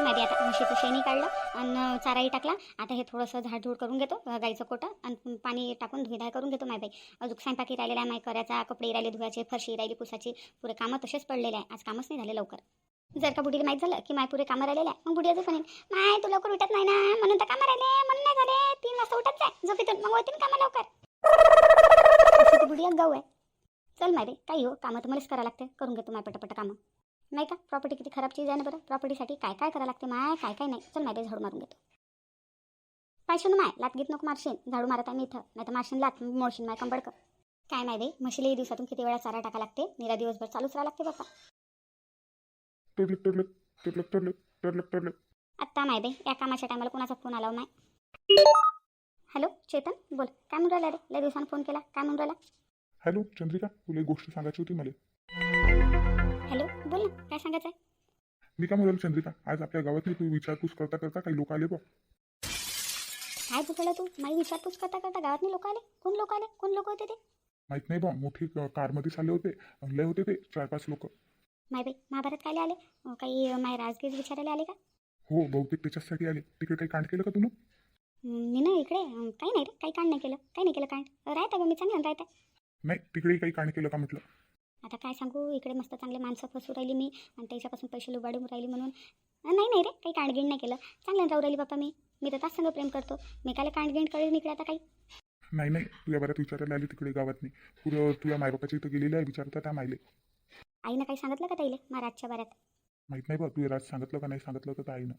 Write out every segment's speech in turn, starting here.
चल आता म्हशीचं शेणी काढलं आणि चाराही टाकला. आता हे थोडंसं झाडझूड करून घेतो गाईचं कोटं आणि पाणी टाकून धुईधाय करून घेतो माय बाई. अजून स्वयंपाकी राहिलेला आहे माय करायचा कपडे राहिले धुवायचे फरशी राहिली पुसाची पुरे कामं तसेच पडलेले आहे. आज कामच नाही झाले लवकर. जर का बुडीला माहीत झालं की माय पुरे कामं राहिलेले आहे मग बुडी अजून म्हणेल माय तू लवकर उठत नाही ना म्हणून तर कामं राहिले म्हणून नाही झाले. तीन वाजता उठत जाय झोपेतून मग होतील कामं लवकर. अशी ती बुडी आहे. चल माय बाई काही हो कामं तर मलाच करावं लागते. करून घेतो माय पटापट कामं. नाही का? प्रॉपर्टी किती खराब चीज आहे ना बरं? प्रॉपर्टीसाठी काय काय करावं लागते माय? काय काय नाही. चल बाई झाडू मारून घेतो. ना माय. लात गीत नको मारशीन झाडू मारत आहे मी इथं. नाही तर मारशीन लात मोडशीन माय कंबडक काय माय बाई? म्हशीला दिवसातून किती वेळा चारा टाका लागते? निरा दिवसभर चालूच राहा लागते बाप्पा. आत्ता माय बाई या कामाच्या टायमाला कोणाचा फोन आला हो माय? हॅलो चेतन? बोल. काय म्हणून राहिला रे? लय दिवसानं फोन केला. काय म्हणून राहिला? हॅलो चंद्रिका. तुला एक गोष्ट सांगायची होती मला. बोल ना काय सांगायचं आहे? मी काय म्हणाल चंद्रिका आज आपल्या गावातली तू विचारपूस करता करता काही लोक आले बा काय बोलला तू? माझी विचारपूस करता करता गावातले लोक आले? कोण लोक आले? कोण लोक होते ते? माहीत नाही बा मोठी क- कारमध्ये चालले होते लय होते ते चार पाच लोक. माय बाई महाभारत काय आले? काही माय राजगीर विचारायला आले का? हो बहुतेक त्याच्यासाठी आले. तिकडे काही कांड केलं का तुला? मी ना इकडे. काही नाही रे काही कांड नाही केलं. काही नाही केलं कांड. राहता बा मी चांगलं राहता. नाही तिकडे काही कांड केलं का म्हटलं? आता काय सांगू? इकडे मस्त चांगले माणसं फसू राहिली मी आणि त्याच्यापासून पैसे लुबाडून राहिली म्हणून. नाही नाही रे काही कांडगिंड नाही केलं. चांगलं राहू राहिली बाप्पा मी. मी तर तास संग प्रेम करतो. मी काय कांडगिंड करेन इकडे आता काही? नाही नाही तुझ्या बऱ्यात विचारायला आली तिकडे गावात नाही पुरं तुझ्या मायबापाच्या इथं गेलेलं आहे विचारता त्या मायले. आईनं काही सांगितलं का ताईले? महाराजच्या बाऱ्यात. माहीत नाही बा तुझ्या राज सांगितलं का नाही सांगितलं तर आईनं.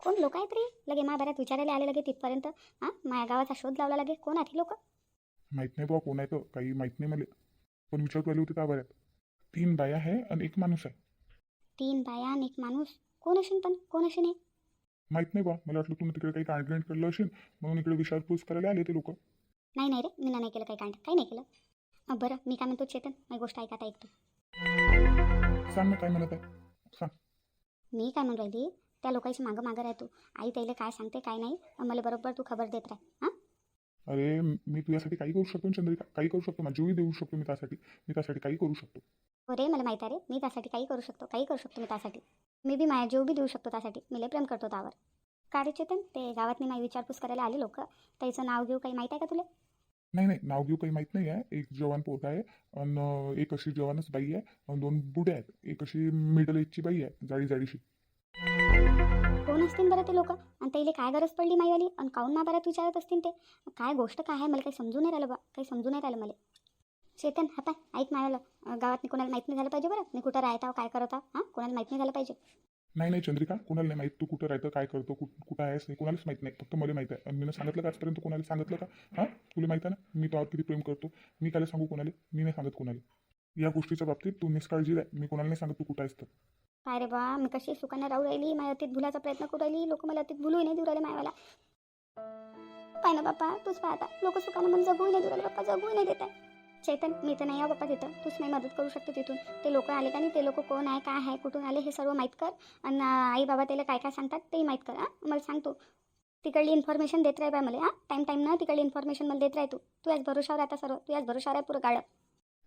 कोण लोक आहेत रे? लगे महाभारत विचारायला आले लगे तिथपर्यंत. हां? माझ्या गावाचा शोध लावला लगे. कोण आहेत लोक? माहीत नाही बा कोण आहे तर काही माहीत नाही मला. पण विचारतो आली होती त्या बऱ्यात. तीन बाया आहे आणि एक माणूस आहे तीन बाया आणि एक माणूस कोण असेल पण कोण असेल हे? माहीत नाही बा मला वाटलं तुम्ही तिकडे काही कांडगिंड केलं असेल म्हणून इकडे विचारपूस करायला आले ते लोक नाही नाही रे मी नाही केलं काही कांड काही नाही केलं अं, बरं मी काय म्हणतो चेतन माझी गोष्ट ऐका आता ऐकतो सांग ना काय म्हणत आहे सांग मी काय म्हणून राहिली त्या लोकांची मागं मागं राहतो आई त्याला काय सांगते काय नाही मला बरोबर तू खबर देत राह हां? अरे मी तुझ्यासाठी काही करू शकतो ना चंद्रिका? काही करू शकतो माझी जीवही देऊ शकतो मी त्यासाठी मी त्यासाठी काही करू शकतो। हो रे मला माहीत आहे रे. मी त्यासाठी काही करू शकतो काही करू शकतो मी त्यासाठी. मी बी माझ्या जीव बी देऊ शकतो त्यासाठी. मी लय प्रेम करतो त्यावर. का रे चेतन? ते गावात मी माझी विचारपूस करायला आले लोक. त्याचं नाव घेऊ काही माहीत आहे का तुला? नाही नाही. नाव घेऊ काही माहीत नाही आहे. एक जवान पोरगा आहे आणि एक अशी जवानच बाई आहे आणि दोन बुड्या आहेत. एक अशी मिडल एजची बाई आहे जाडी जाडीशी. कोण असतील बरं ते लोक? आणि त्याला काय गरज पडली माईवाली? आणि काऊन महाभारत विचारत असतील ते? काय गोष्ट काय आहे? मला काही समजून नाही राहिलं बा. काही समजून नाही राहिलं मला. चेतन हा पाय ऐक मायाला. गावात कोणाला माहीत नाही झालं पाहिजे बरं? मी कुठं राहता काय करत आहो? हां? कोणाला माहीत नाही झालं पाहिजे. नाही नाही चंद्रिका कोणाला नाही माहीत तू कुठं राहतं काय करतो कुठ कुठं आहेस नाही कोणालाच माहीत नाही. फक्त मला माहीत आहे. मी सांगितलं का आजपर्यंत कोणाला सांगितलं का? हां? तुला माहीत आहे ना? मी त्यावर किती प्रेम करतो. मी काय सांगू कोणाला? मी नाही सांगत कोणाला. या गोष्टीच्या बाबतीत तू निष्काळजी राह मी कोणाला नाही सांगत तू कुठं आहेस तर. काय रे बा मी कशी सुखाने राहू राहिली? माझ्या अतीत भुलाचा प्रयत्न करू राहिली? लोक मला अतीत भुलूही नाही देऊ राहिले मायावाला. पाय ना बाप्पा तूच पाय आता लोक सुखाने मला जगूही नाही देऊ राहिले. बाप्पा जगूही नाही देत आहे. चेतन मी तर नाही आहे बाप्पा तिथं. तूच नाही मदत करू शकते तिथून. ते लोक आले का नाही? ते लोक कोण आहे काय आहे कुठून आले हे सर्व माहीत कर. आणि आई बाबा त्याला काय काय सांगतात तेही माहीत कर हां? मला सांगतो तिकडली इन्फॉर्मेशन देत राह बाय मला हां? टाईम टाईम ना तिकडली इन्फॉर्मेशन मला देत राह तू. तू याच भरोशावर आता सर्व. तू याच भरोशावर आहे पुरं गाडं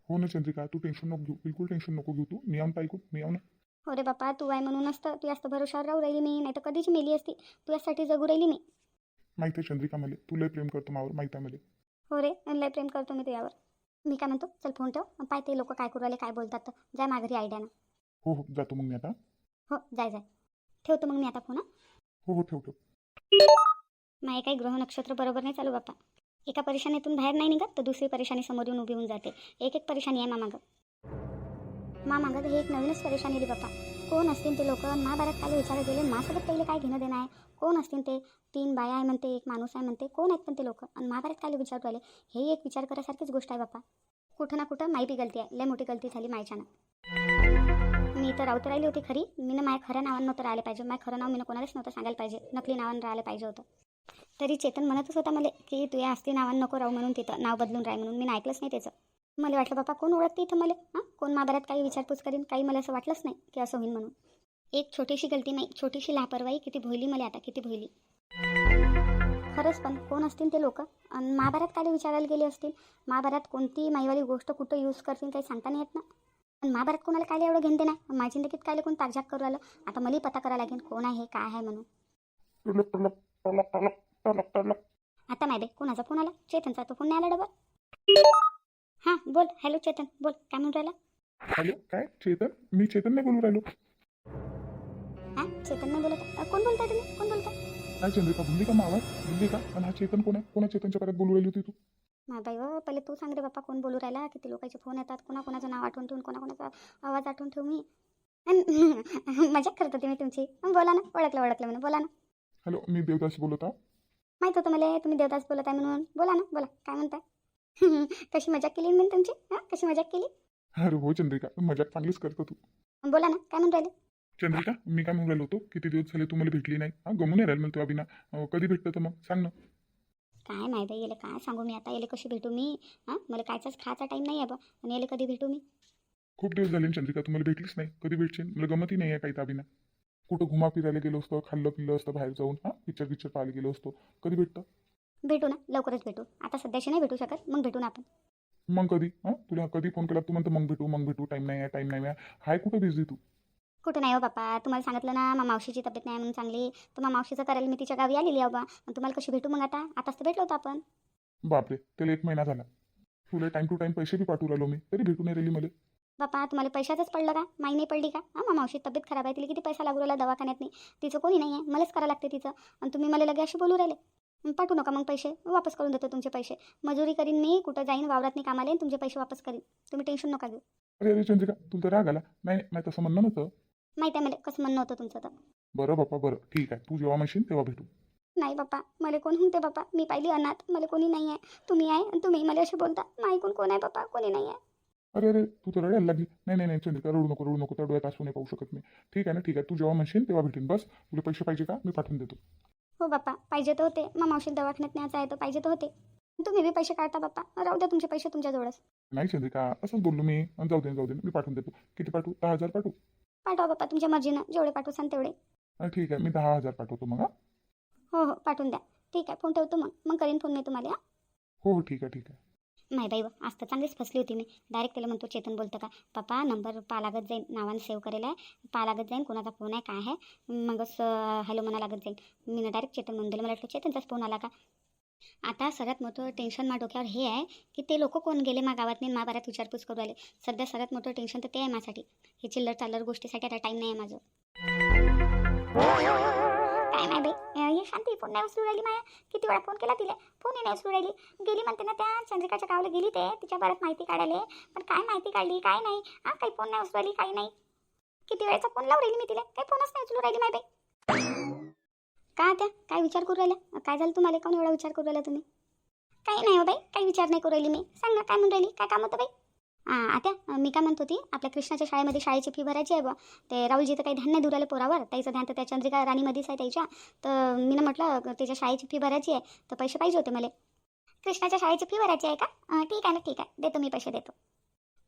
हो ना चंद्रिका तू टेन्शन नको घेऊ. बिलकुल टेन्शन नको घेऊ तू. मी पाहिजे मी आऊ ना. हो रे बाप्पा तू आहे म्हणूनच तर तू जास्त भरोशावर राहू राहिली मी. नाही तर कधीच मेली असती. तू यासाठी जगू राहिली मी. माहीत आहे चंद्रिका मला. तू लय प्रेम करतो मावर माहीत आहे मला. हो रे लय प्रेम करतो मी तुझ्यावर. मी काय म्हणतो चल फोन ठेव. पाय ते लोक काय करू राहिले काय बोलतात. तर जाय माघारी आयडियानं हो हो जातो मग मी आता. हो जाय जाय. ठेवतो मग मी आता फोन हं? हो हो ठेव ठेव माझे काही ग्रह नक्षत्र बरोबर नाही चालू बाप्पा. एका परेशानीतून बाहेर नाही निघत तर दुसरी परेशानी समोर येऊन उभी होऊन जाते. एक एक परेशानी आहे मामागं. मामागं हे एक नवीनच परेशानी आली बाप्पा. कोण असतील ते लोक? महाभारत काले विचारत गेले माझ्यासोबत पहिले काय घेणं देणं आहे? कोण असतील ते? तीन बाया आहे म्हणते एक माणूस आहे म्हणते कोण आहेत पण ते लोक? आणि महाभारत काय विचारतो आले हे एक विचार करासारखीच गोष्ट आहे बाप्पा. कुठं ना कुठं माहिती गलती आहे. लय मोठी गलती झाली मायच्यानं मी तर राहत राहिली होती खरी. मी ना माझ्या खऱ्या नावानं नव्हतं राहिलं पाहिजे. माझ्या खरं नाव मी कोणालाच नव्हतं सांगायला पाहिजे. नकली नावानं राहिलं पाहिजे होतं. तरी चेतन म्हणतच होता मला की तू या असती नावानं नको राहू म्हणून तिथं नाव बदलून राही म्हणून. मी ऐकलंच नाही त्याचं. मला वाटलं बापा कोण ओळखते इथं मला? हां? कोण माघारात काही विचारपूस करीन? काही मला असं वाटलंच नाही की असं होईल म्हणून. एक छोटीशी गलती नाही. छोटीशी लापरवाही. किती भोयली मला आता. किती भोयली खरंच पण कोण असतील ते लोक? आणि महाभारत काय विचारायला गेले असतील? महाभारत कोणती माईवाली गोष्ट कुठं यूज करतील काही सांगता नाही येत ना? पण महाभारत कोणाला काय एवढं घेणते नाही माझी जिंदगीत काय कोण ताकजाक करू आलं आता मलाही पता करायला लागेल कोण आहे काय आहे म्हणून. आता माहिती कोणाचा फोन आला? चेतनचा तो फोन नाही आला डबल. बोल हॅलो चेतन बोल काय म्हणून राहिला? हॅलो काय? चेतन? मी चेतन नाही बोलू राहिलो. हां? चेतन नाही बोलत? अ, कोण बोलताय तुम्ही? कोण बोलताय? काय चंद्रिका भुलली का मावा? भुलली का आणि हा चेतन कोण आहे? कोणा चेतनच्या परत बोलू राहिली होती तू? मा बाई व पहिले तू सांग रे बाप्पा कोण बोलू राहिला? किती लोकांचे फोन येतात कोणा कोणाचं नाव आठवून ठेवून कोणा कोणाचा आवाज आठवून ठेवू मी. अन मजाक करत होती मी तुमची. अन बोला ना ओळखलं ओळखलं म्हणून बोला ना. हॅलो मी देवदास बोलत आहो. माहीत होतं मला तुम्ही देवदास बोलत आहे म्हणून. बोला ना बोला काय म्हणताय? कशी मजाक केली मी तुमची? हां? कशी मजाक केली? अरे हो चंद्रिका. मजाक चांगलीच करतो तू. बोला ना काय म्हणून राहिले? चंद्रिका मी काय म्हणून राहिलो होतो? किती दिवस झाले तू मला भेटली नाही. हा गमून राहिलं मला तुला बिना अं, कधी भेटतं तर मग? सांग ना. काय नाही बाई याला काय सांगू मी आता? याला कशी भेटू मी? हां? मला कायचाच खायचा टाईम नाही आहे बा. आणि याला कधी भेटू मी? खूप दिवस झाले ना चंद्रिका तुम्हाला भेटलीच नाही. कधी भेटशील? मला गमतही नाही आहे काही ताबिना कुठं घुमा फिरायला गेलो असतो खाल्लं पिल्लं असतं बाहेर जाऊन. हां? पिक्चर पिक्चर पाहायला गेलो असतो. कधी भेटतं? भेटू ना लवकरच भेटू. आता सध्याशी नाही भेटू शकत मग भेटू ना आपण. मग कधी? हां? तुला कधी फोन केला? तू म्हणतो मग भेटू मग भेटू टाईम नाही आहे टाईम नाही आहे. हाय कुठं बिझी तू? कुठं नाही हो बाप्पा. तुम्हाला सांगितलं ना मा मावशीची तब्येत नाही म्हणून चांगली. तर मा मावशीचं करायला मी तिच्या गावी आलेली आहे बा आणि तुम्हाला कशी भेटू मग आता? आताच तर भेटलो होतो आपण. बापरे त्याला एक महिना झाला. तुला टाईम टू टाईम पैसे बी पाठवू राहिलो मी. तरी भेटू नाही राहिली मला. बाप्पा तुम्हाला पैशाचंच पडलं का? माही नाही पडली का? हां मावशी तब्येत खराब आहे तिला किती पैसा लागू राहिला दवाखान्यात नाही. तिचं कोणी नाही आहे मलाच करावं लागते तिचं. आणि तुम्ही मला लगे अशी बोलू राहिले. मग पाठवू नका मग पैसे. वापस करून देतो तुमचे पैसे. मजुरी करीन मी कुठं जाईन वावरात नाही कामाला येईन तुमचे पैसे वापस करीन. तुम्ही टेन्शन नका घेऊ. अरे अरे चंद्रिका तुला तर राग आला. नाही नाही, नाही तसं म्हणणं नव्हतं. माहिती आहे मला कसं म्हणणं होतं तुमचं तर. बरं बाप्पा बरं. ठीक आहे. तू जेव्हा म्हणशील तेव्हा भेटू. नाही बाप्पा. मला कोण म्हणते बाप्पा? मी पाहिली अनाथ. मला कोणी नाही आहे तुम्ही आहे आणि तुम्ही मला असे बोलता. माही कोण कोण आहे बाप्पा? कोणी नाही आहे अरे अरे तू तर रडायला लागली. नाही नाही नाही चंद्रिका रडू नको रडू नको. त्या डोळ्यात असू नाही पाहू शकत मी. ठीक आहे ना ठीक आहे. तू जेव्हा म्हणशील तेव्हा भेटेन. बस तुला पैसे पाहिजे का? मी पाठवून देतो. हो बाप्पा पाहिजे तर होते. मग मावशी दवाखान्यात न्यायचं आहे तर पाहिजे तर होते. तुम्ही बी पैसे काढता बाप्पा. राहू द्या तुमचे पैसे तुमच्याजवळच नाही चंद्रिका असंच बोललो मी. अन् जाऊ दे जाऊ दे. मी पाठवून देतो. किती पाठवू? दहा हजार पाठवू? पाठवा बाप्पा तुमच्या मर्जीनं. जेवढे पाठवू सांग तेवढे. ठीक आहे. मी दहा हजार पाठवतो मग हां. हो हो. पाठवून द्या. ठीक आहे. फोन ठेवतो मग. मग करीन फोन मी तुम्हाला हां. हो हो. ठीक आहे ठीक आहे. नाही बाई व, आज तर चांगलीच फसली होती मी. डायरेक्ट त्याला म्हणतो चेतन बोलतं का? पप्पा नंबर पा लागत जाईन. नावानं सेव्ह करेल आहे पा लागत जाईन. कोणाचा फोन आहे काय आहे? मगच हॅलो म्हणा लागत जाईन. मी ना डायरेक्ट चेतन म्हणून दिलं. मला वाटलं चेतनचाच फोन आला का? आता सगळ्यात मोठं टेन्शन मा डोक्यावर हे आहे की ते लोक कोण गेले मा गावात नाही महाभारत विचारपूस करू आले सध्या सगळ्यात मोठं टेन्शन तर ते आहे माझ्यासाठी. हे चिल्लर चालर गोष्टीसाठी आता टाईम नाही आहे माझं. काय नाही बाई. हे शांती फोन नाही उचलू राहिली माया. किती वेळा फोन केला तिला? फोनही नाही उचलू राहिली. गेली म्हणते ना त्या चंद्रिकाच्या गावाला गेली ते. तिच्या परत माहिती काढायला. पण काय माहिती काढली? काय नाही. हा काही फोन नाही उचलू राहिली काही नाही. किती वेळेचा फोन लावू राहिली मी तिला? काही फोनच नाही उचलू राहिली माय बाई. काय त्या? काय विचार करू राहिल्या? काय झालं तुम्हाला? काऊन एवढा विचार करू राहिला तुम्ही? काही नाही हो बाई. काही विचार नाही करू राहिली मी. सांग ना काय म्हणून राहिली? काय काम होतं बाई? आता मी काय म्हणत होती आपल्या कृष्णाच्या शाळेमध्ये शाळेची फी भरायची आहे बा. ते राहुलजी तर काही ध्यान नाही दुराले पोरावर त्याचं ध्यान तर त्या चंद्रिका राणीमध्येच आहे त्याच्या. तर मी ना म्हटलं त्याच्या शाळेची फी भरायची आहे तर पैसे पाहिजे होते मला. कृष्णाच्या शाळेची फी भरायची आहे का? ठीक आहे ना ठीक आहे देतो मी पैसे देतो.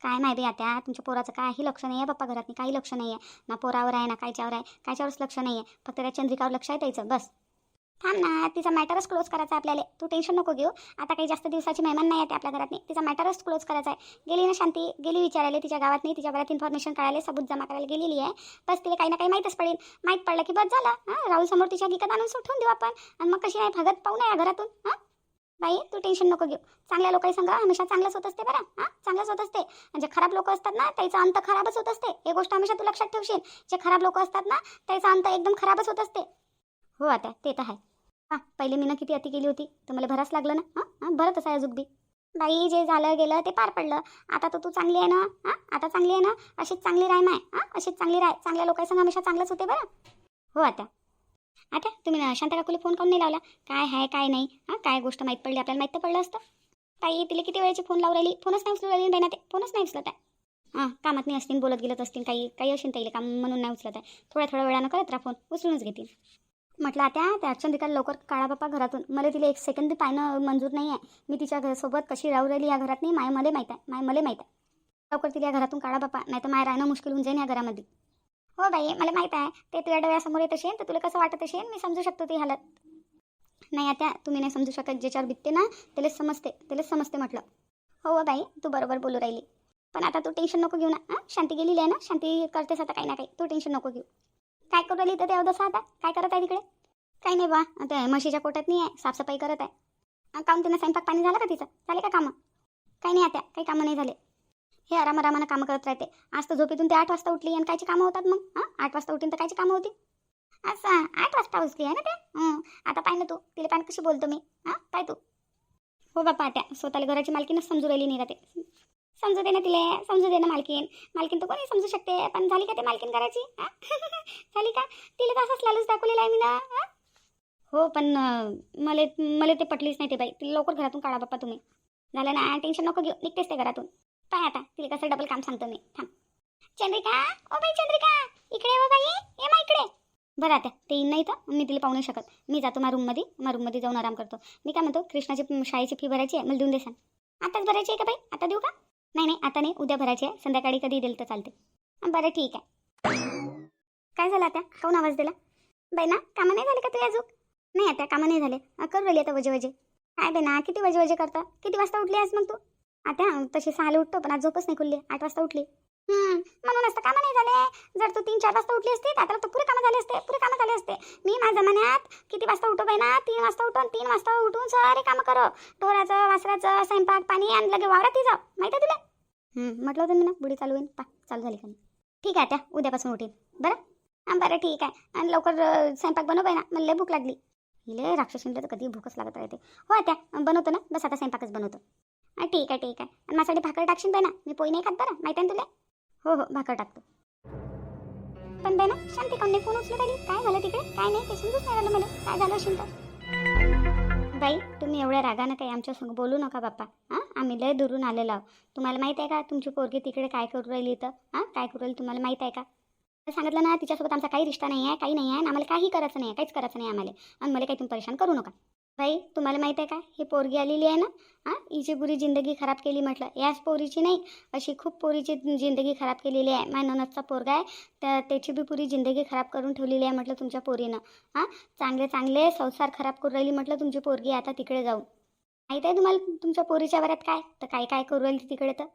काय नाही बाई आता तुमच्या पोराचं काही लक्ष नाही आहे बाप्पा घरात काही लक्ष नाही आहे ना पोरावर आहे ना कायच्यावर आहे कायच्यावरच लक्ष नाही आहे फक्त त्या चंद्रिकावर लक्ष आहे द्यायचं बस. थांब ना तिचा मॅटरच क्लोज करायचा आहे आपल्याला. तू टेन्शन नको घेऊ. आता काही जास्त दिवसाची मेहमान नाही आहे आपल्या घरात. नाही तिचा मॅटरच क्लोज करायचा आहे. गेली ना शांती? गेली विचारायला तिच्या गावात नाही. तिच्या घरात इन्फॉर्मेशन काढायला सबूत जमा करायला गेलेली आहे. बस तिला काही ना काही माहीतच पडेल. माहीत पडलं की बस झालं. हां राहुल समोर तिच्या गिकत आणून सुटून देऊ आपण. आणि मग कशी नाही भगत पाहू नये घरातून. हां? बाई तू टेन्शन नको घेऊ. चांगल्या लोकांनी सांगा. हमेशा चांगलंच होत असते बरं. हां? चांगलंच होत असते. म्हणजे खराब लोक असतात ना त्याचा अंत खराबच होत असते. हे गोष्ट हमेशा तू लक्षात ठेवशील. जे खराब लोक असतात ना त्याचा अंत एकदम खराबच होत असते. हो आता ते तर आहे. हां पहिले मीनं किती अति केली होती तर मला भरास लागलं ना? हां हां भरतच आहे अजून बी बाई जे झालं गेलं ते पार पडलं. आता तर तू चांगली आहे ना? हां आता चांगली आहे ना? अशीच चांगली राय माय. हां अशीच चांगली राय. चांगल्या लोकांसंग हमेशा चांगलंच होते बरं. हो आता आता तुम्ही ना शांता काकूला फोन करून नाही लावला? काय आहे काय नाही? हां काय गोष्ट माहीत पडली? आपल्याला माहीत तर पडलं असतं. ताई तिला किती वेळेची फोन लावू राहिली? फोनच नाही उचलू राहिली बाई ना ते? फोनच नाही उचलत आहे. हां कामात नाही असतील बोलत गेलत असतील काही काही असेल ताईला काम म्हणून नाही उचलत आहे. थोड्या थोड्या वेळानं करत राहा फोन. उचलूनच घेतील. म्हटलं आता त्या चंद्रिकाला लवकर काळा बापा घरातून. मला तिला एक सेकंद बी पाहणं मंजूर नाही आहे मी तिच्या घरासोबत कशी राहू राहिली या घरात नाही माय मला माहीत आहे माय मला माहीत आहे. लवकर तिला या घरातून काढा बापा नाही तर माय राहणं मुश्किल होऊन जाईन या घरामध्ये. हो बाई मला माहीत आहे. ते तुझ्या डोळ्यासमोर येत असेल तर तुला कसं वाटत असेल मी समजू शकतो ती हालत. नाही आता तुम्ही नाही समजू शकत ज्याच्यावर बिकते ना त्यालाच समजते त्यालाच समजते म्हटलं. हो हो बाई तू बरोबर बोलू राहिली. पण आता तू टेन्शन नको घेऊ ना हां? शांती गेलेली आहे ना? शांती करतेस आता काही ना काही तू टेन्शन नको घेऊ. काय करू राहिली तर ते अवदसा आता? काय करत आहे तिकडे? काही नाही बा ते म्हशीच्या पोटात नाही आहे साफसफाई करत आहे. काम तिनं स्वयंपाक पाणी झालं का तिचं? झाले का कामं? काही नाही आता काही कामं नाही झाले. हे आरामारामानं कामं करत राहते. आज तर झोपेतून ते आठ वाजता उठली आणि कायची कामं होतात मग? हां? आठ वाजता उठीन तर कायची कामं होती? असं आठ वाजता उठली आहे ना ते? आता पाय ना तू तिला पाय कशी बोलतो मी? हां? पाय तू. हो बापा त्या स्वतःला घराची मालकीनच समजू राहिली नाही राहते. समजू दे ना तिला समजू दे ना मालकीन. मालकीन तर कोणी समजू शकते पण झाली का ते मालकीन करायची झाली का? तिला तर असंच लालूच दाखवलेला आहे मी ना हो? पण मले मला मला ते पटलीच नाही ते बाई. तिला लवकर घरातून काढा बाप्पा तुम्ही. झालं ना टेन्शन नको घेऊ. निघतेच ते घरातून. पाय आता तिला कसं डबल काम सांगतो मी. थांब. Chandrika O by Chandrika! इकडे हो बाई. ये मा इकडे. बरं आता ते येईन नाही तर मी तिला पाहू नाही शकत. मी जातो मा रूममध्ये मा रूममध्ये जाऊन आराम करतो. मी काय म्हणतो कृष्णाची शाळेची फी भरायची आहे? मला देऊन देसान आताच भरायची आहे का बाई? आता देऊ का? नाही नाही आता नाही. उद्या भरायची आहे. संध्याकाळी कधी दिलं तर चालते बरं ठीक आहे. काय झालं आता? काऊन आवाज दिला. बैना ना कामं नाही झाले का तुझ्या अजून? नाही आता कामं नाही झाले. करू राहिली आता वजे वजे काय बे किती वजे वजे करता? किती वाजता उठली आज मग तू? आता तशी सहाला उठतो पण आज झोपच नाही खुलली. आठ वाजता उठली. म्हणूनच तर कामं नाही झाले. जर तू तीन चार वाजता उठली असती तर आता पुरे कामं झाले असते पुरे कामं झाले असते. मी माझ्या जमान्यात किती वाजता उठो बाई ना? तीन वाजता उठून तीन वाजता उठून सारे कामं करो. ढोराचं वासराचं स्वयंपाक पाणी आणि लगे वावरातही जाऊ माहिती आहे तुला? म्हटलं होतं मी ना बुडी चालू होईन. पा चालू झाली का ठीक आहे त्या उद्यापासून उठेल बरं? बरं ठीक आहे. आणि लवकर स्वयंपाक बनव बाई ना. मला लय भूक लागली. इले राक्षसीला तर कधी भूकच लागत राहते. हो त्या बनवतो ना. बस आता स्वयंपाकच बनवतो. ठीक आहे ठीक आहे. आणि माझ्यासाठी भाकर टाकशील बाई ना? मी पोई नाही खात बरं. माहिती आहे ना तुला? हो हो भाकर टाकतो. पण बाई ना शांती कोण फोन उचलत आली? काय झालं तिकडे? काय नाही ते समजूच नाही राहिलं मला. काय झालं असेल तर? बाई तुम्ही एवढ्या रागानं काही आमच्या बोलू नका बाप्पा. हां आम्ही लय दुरून आलेलो आहोत. तुम्हाला माहीत आहे का तुमची पोरगी तिकडे काय करू राहिली तर हां काय करू राहिली तुम्हाला माहीत आहे का? सांगितलं ना तिच्यासोबत आमचा काही रिश्ता नाही आहे काही नाही आहे आम्हाला काही करायचं नाही आहे काहीच करायचं नाही आम्हाला. आणि मला काही तुम्ही परेशान करू नका. बाई तुम्हाला माहीत आहे का? ही पोरगी आलेली आहे ना? हां हिची पुरी जिंदगी खराब केली म्हटलं. याच पोरीची नाही अशी खूप पोरीची जिंदगी खराब केलेली आहे. माझ्या ननदचा पोरगा आहे तर त्याची बी पुरी जिंदगी खराब करून ठेवलेली आहे म्हटलं तुमच्या पोरीनं. हां चांगले चांगले संसार खराब करून राहिली म्हटलं तुमची पोरगी आता तिकडे जाऊन. माहीत आहे तुम्हाला तुमच्या पोरीच्या वरात काय? तर काय काय करू राहिली तिकडे तर?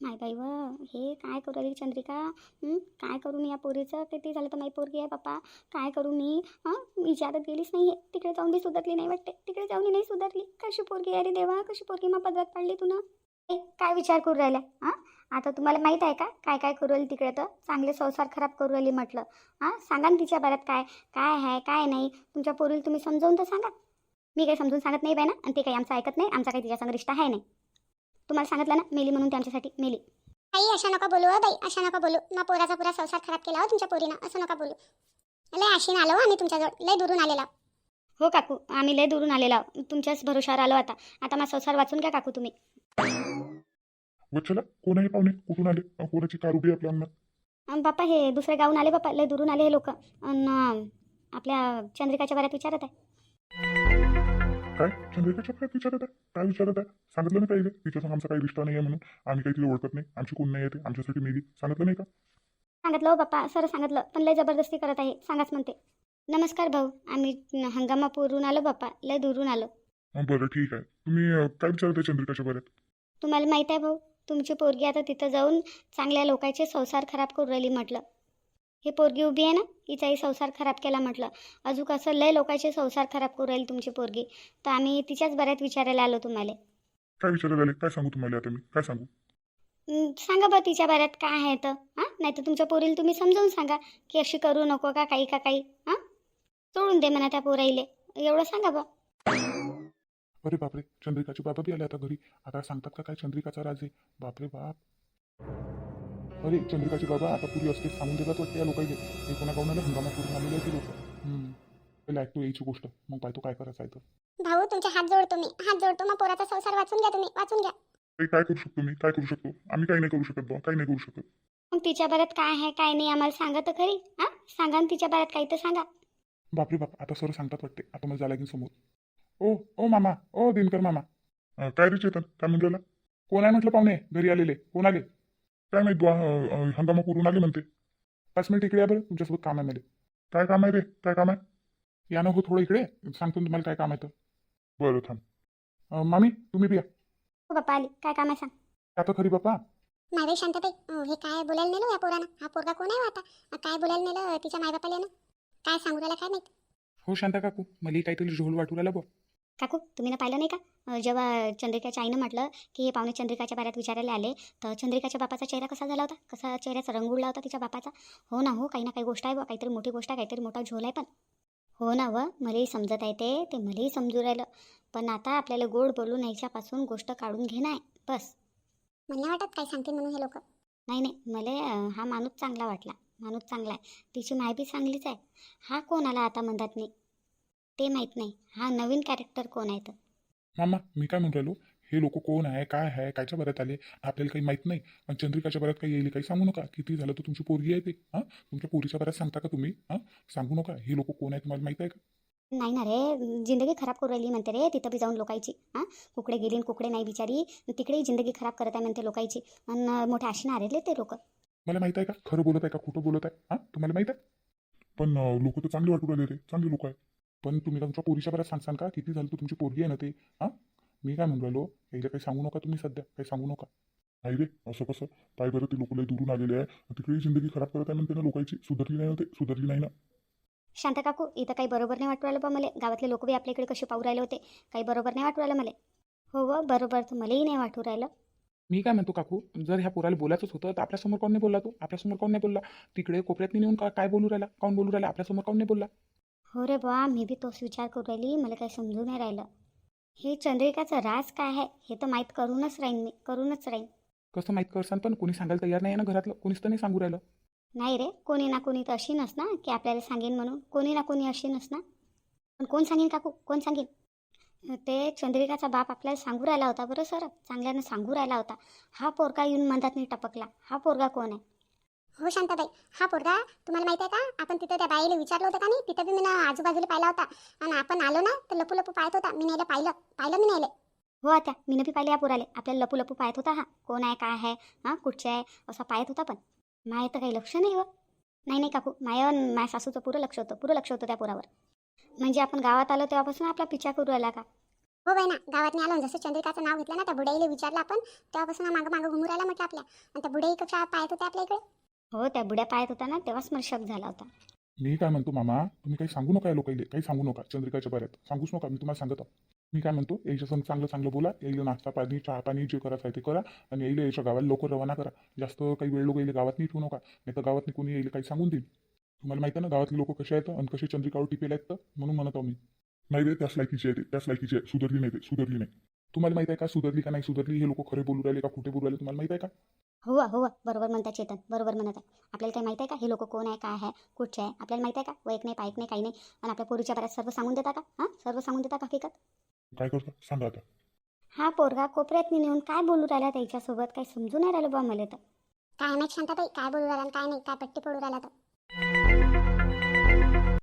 माय बाई व हे काय करू राहिली चंद्रिका? काय करू मी या पोरीचं? किती झालं तर माझी पोरगी आहे बाप्पा काय करू मी? हां? मी आता गेलीच नाही आहे तिकडे जाऊन मी सुधारली नाही वाटते. तिकडे जाऊन नाही सुधारली. कशी पोरगी अरे देवा? कशी पोरगी मग पदरात पाडली तू ना? ए, काय विचार करू राहिला हां? आता तुम्हाला माहीत आहे का? काय काय करू राहिली तिकडे तर? चांगले संसार खराब करू राहिली म्हटलं. हां? सांगा ना तिच्या बऱ्यात काय? काय आहे? काय नाही? तुमच्या पोरीला तुम्ही समजावून तर सांगा. मी काही समजून सांगत नाही बाय ना. आणि ते काही आमचं ऐकत नाही. आमचा काही तिच्यासंग रिश्ता आहे नाही. तुम्हाला सांगितलं ना मेली म्हणून त्यांच्यासाठी मेली. आई अशा नका बोलू हो बाई अशा नका बोलू. ना पोराचा पुरा संसार खराब केला हो तुमच्या पोरीनं असं नका बोलू. लय आशीन आलो हो आम्ही तुमच्याजवळ लय दुरून आलेला हो काकू आम्ही लय दुरून आलेलो. तुमच्याच भरोशावर आलो आता. आता माझा संसार वाचून घ्या काकू तुम्ही. वच्छला कोण आहे पाहुणे कुठून आले? अं, कोणाची कार उभी आहे आपल्या अंगणात. बाप्पा हे दुसऱ्या गावून आले बाप्पा लय दुरून आले हे लोक. अन आपल्या चंद्रिकाच्या बऱ्यात विचारत आहे. काय? चंद्रिकाच्या काय विचारत आहे? काय विचारत आहे? सांगितलं नाही पहिले तिच्यासंग आमचा काही रिश्ता नाही आहे म्हणून. आम्ही काही तिला ओळखत नाही. आमची कोण नाही येते आमच्यासाठी मेली सांगितलं नाही का? सांगितलं हो बाप्पा. सर सांगितलं. पण लय जबरदस्ती करत आहे. सांगाच म्हणते. नमस्कार भाऊ. आम्ही हंगामापूरहून आलो बाप्पा. लय दुरून आलो. बरं ठीक आहे. तुम्ही काय विचारत आहे चंद्रिकाच्या बऱ्यात? तुम्हाला माहीत आहे भाऊ तुमची पोरगी आता तिथं जाऊन चांगल्या लोकांचे संसार खराब करू राहिली म्हटलं. हे पोरगी उभी आहे ना? हिचाही संसार खराब केला म्हटलं. अजून कसं लय लोकांचे संसार खराब करू राहील तुमची पोरगी. तर आम्ही तिच्याच बऱ्यात विचारायला आलो तुम्हाला. काय विचारत आले? काय सांगू तुम्हाला आता मी? काय सांगू? सांगा बा तिच्या बाऱ्यात काय आहे तर. हां? नाही तर तुमच्या पोरीला तुम्ही समजावून सांगा की अशी करू नको का काही का काही. हां? सोडून दे म्हणा त्या पोराईले. एवढं सांगा बा अरे बापरे चंद्रिकाचे बाबा बी आले आता घरी. आता सांगतात का काय चंद्रिकाचा राज आहे? बापरे बाप. अरे चंद्रिकाचे बाबा आता पुरी असते सांगून देतात वाटते या लोकांनी. हे कोणा गावनाला हंगामा करून आलेले ते लोक. पहिले ऐकतो यायची गोष्ट. मग पाहतो काय करायचं आहे तर. भाऊ तुमचे हात जोडतो मी. हात जोडतो मग पोराचा संसार वाचून घ्या तुम्ही. वाचून घ्या. काय करू शकतो मी? काय करू शकतो? आम्ही काही नाही करू शकत बुवा. काही नाही करू शकत. मग तिच्या बाऱ्यात काय आहे काय नाही आम्हाला सांगा तर खरी. हां? सांगा ना तिच्या बाऱ्यात काही तर सांगा. बापरे बाप आता सर सांगतात वाटते. आता मला जायला लागेल समोर. ओ ओ मामा. ओ दिनकर मामा. काय रे चेतन? काय म्हणलेला कोण आहे म्हटलं पाहुणे? घरी आलेले. कोण आले? काय माहीत बुवा हंगामा करून आले म्हणते. पाच मिनिट इकडे या बरं तुमच्यासोबत काम आहे मला काय काम आहे रे? काय काम आहे? या ना हो थोडं इकडे सांगतो तुम्हाला काय काम आहे तर. बरं थांब. मामी तुम्ही बी या. हो बाप्पा आली. काय काम आहे सांग. आता खरी बाप्पा. नाही शांतताई अं, हे काय बोलायला नेलं या पोरानं? हा पोरगा कोण आहे हो आता? काय बोलायला नेलं तिच्या मायबापाला ना काय सांगू राहिला काय माहीत? हो शांता काकू मला काहीतरी झोल वाटू राहिला बुवा. काकू तुम्ही ना पाहिलं नाही का? जेव्हा चंद्रिकाच्या आईनं म्हटलं की हे पाहुणे चंद्रिकाच्या बाऱ्यात विचारायला आले तर चंद्रिकाच्या बापाचा चेहरा कसा झाला होता? कसा चेहऱ्याचा रंग उडला होता तिच्या बापाचा? हो ना हो काही ना काही गोष्ट आहे बा काहीतरी मोठी गोष्ट आहे काहीतरी मोठा झोल आहे पण. हो ना व मलाही समजत आहे ते ते मलाही समजू राहिलं. पण आता आपल्याला गोड बोलून याच्यापासून गोष्ट काढून घेणं आहे बस. मला वाटत काय सांगते म्हणून हे लोक. नाही नाही मला हा माणूस चांगला वाटला माणूस चांगला आहे. तिची माय बी चांगलीच आहे. हा कोण आला आता म्हणतात नाही? ते माहीत नाही. हा नवीन कॅरेक्टर कोण आहे तर? मामा मी काय म्हणून राहिलो? हे लोक कोण आहे? काय आहे? कायच्या बऱ्यात आले? आपल्याला काही माहीत नाही. आणि चंद्रिकाच्या बऱ्यात काही येईल? काही सांगू नका. किती झालं तर तुमची पोरगी आहे ते? हां? तुमच्या पोरीच्या बऱ्यात सांगता का तुम्ही? हां? सांगू नका. हे लोक कोण आहे तुम्हाला माहीत आहे का? नाही ना रे. जिंदगी खराब करू राहिली म्हणते रे. तिथं बी जाऊन लोकायची. हां? कुकडे गेली न कुकडे नाही बिचारी. तिकडेही जिंदगी खराब करत आहे म्हणते लोकायची. आणि मोठ्या आशेने आलेले ते लोक. मला माहीत आहे का? खरं बोलत आहे का? खोटं बोलत आहे? हां? तुम्हाला माहीत आहे? पण लोक तर चांगले वाटू राहिले रे. चांगले लोक आहे पण तुम्ही तुमच्या पोरीच्या बऱ्यात सांगसान का? किती झालं तर तुमची पोरगी आहे ना ते? हां? मी काय म्हणून राहिलो? यायला काही सांगू नका तुम्ही सध्या. काही सांगू नका. नाही रे असं कसं? पाय बरं ते लोक लय दुरून आलेले आहे. तिकडे जिंदगी खराब करत आहे म्हणते ना लोकांची. सुधारली नाही ना ते? सुधारली नाही ना? शांत काकू इथं काही बरोबर नाही वाटू राहिलं बा मला. गावातले लोक बी आपल्याकडे कसे पाहू राहिले होते. काही बरोबर नाही वाटू राहिलं मला. हो व बरोबर तर मलाही नाही वाटू राहिलं. मी काय म्हणतो काकू? जर ह्या पोराला बोलायचंच होतं तर आपल्यासमोर काऊन नाही बोलला तू? आपल्यासमोर काऊन नाही बोलला? तिकडे कोपऱ्यात नेऊन का काय बोलू राहिला? काऊन बोलू राहिला? आपल्यासमोर काऊन नाही बोलला? हो रे बा मी बी तोच विचार करू राहिली मला काही समजून नाही राहिलं. हे चंद्रिकाचं राज काय आहे हे तर माहीत करूनच राहीन मी करूनच राहीन. कसं माहीत करसान पण कोणी सांगायला तयार नाही आहे ना घरातलं कोणीच तर नाही सांगू राहिलं. नाही रे कोणी ना कोणी तर अशी नस ना की आपल्याला सांगेन म्हणून. कोणी ना कोणी अशी नस ना. पण कोण सांगेन काकू कोण सांगेन? ते चंद्रिकाचा बाप आपल्याला सांगू राहिला होता बरं सर चांगल्यानं सांगू राहिला होता. हा पोरगा येऊन म्हणतात नाही टपकला हा पोरगा कोण आहे? हो शांताबाई. हा पोरगा तुम्हाला माहिती आहे का? आपण तिथं त्या बाईला विचारलं होतं का नाही? तिथं बी मी आजूबाजूला पाहिला होता. आणि आपण आलो ना तर लपू लपू पाहत होता. मी नेलं पाहिलं. पाहिलं मी नेलं हो आता मी बी पाहिले या पोराले. आपल्याला लपू लपू पाहत होता हा. कोण आहे काय आहे? हां कुठचे आहे? असं पाहत होता पण. माय तर काही लक्ष नाही हो. नाही नाही काकू. माय माझ्या सासूचं पुरं लक्ष होतं. पुरं लक्ष होतं त्या पोरावर. म्हणजे आपण गावात आलो तेव्हापासून आपला पिछा करू राहिला का? हो बाई ना. गावात आलो. जसं चंद्रिकाचं नाव घेतलं ना त्या बुडाईला विचारलं आपण तेव्हापासून मागं मागं घुमू राहिला म्हटलं आपल्या. आणि त्या बुडाई कशा पाहत होते आपल्या इकडे. हो त्या बुड्या पाहत होता ना तेव्हाच मला शक झाला होता. मी काय म्हणतो मामा तुम्ही काही सांगू नका लोक काही सांगू नका चंद्रिकाच्या बऱ्यात. सांगूच नका मी तुम्हाला सांगत मी काय म्हणतो याच्या संग चांगलं चांगलं बोला यायला नाश्ता पाणी चहा पाणी जे करायचं आहे ते करा आणि यायला याच्या गावाला लवकर रवाना करा. जास्त काही वेळ लोक यायला गावात नाही ठेवू नका नाही तर गावात कोणी यायला काही सांगून देईल. तुम्हाला माहिती आहे ना गावातले लोक कसे आहेत आणि कसे चंद्रिकावर टिपेल आहेत तर म्हणून म्हणत आहो मी नाही रे त्याच लायकीची आहे ते त्याच लायकीची आहे. सुधारली नाही ते सुधारली नाही. तुम्हाला माहिती आहे का सुधारली का नाही सुधारली हे लोक खरे बोलू राहिले का खोटे बोलू राहिले तुम्हाला माहिती आहे का? हो हो बरोबर म्हणतात चेतन. बरोबर म्हणत आहे. आपल्याला काही माहिती आहे का? हे लोक कोण आहे? काय आहे? कुठचे आहे? आपल्याला माहिती आहे का? वैक नाही पायक नाही काही नाही. आणि आपल्या पोरीच्या बऱ्याच सर्व सांगून देता का? हां? सर्व सांगून देता का हकीकत काय करता? सांगा आता. हा पोरगा कोपऱ्यात नेऊन काय बोलू राहिला त्याच्यासोबत? काही समजून नाही राहिलं बा मला तर. काय माहीत शांताबाई? काय बोलू राहिला आणि काय नाही? काय पट्टी पडू राहिला तर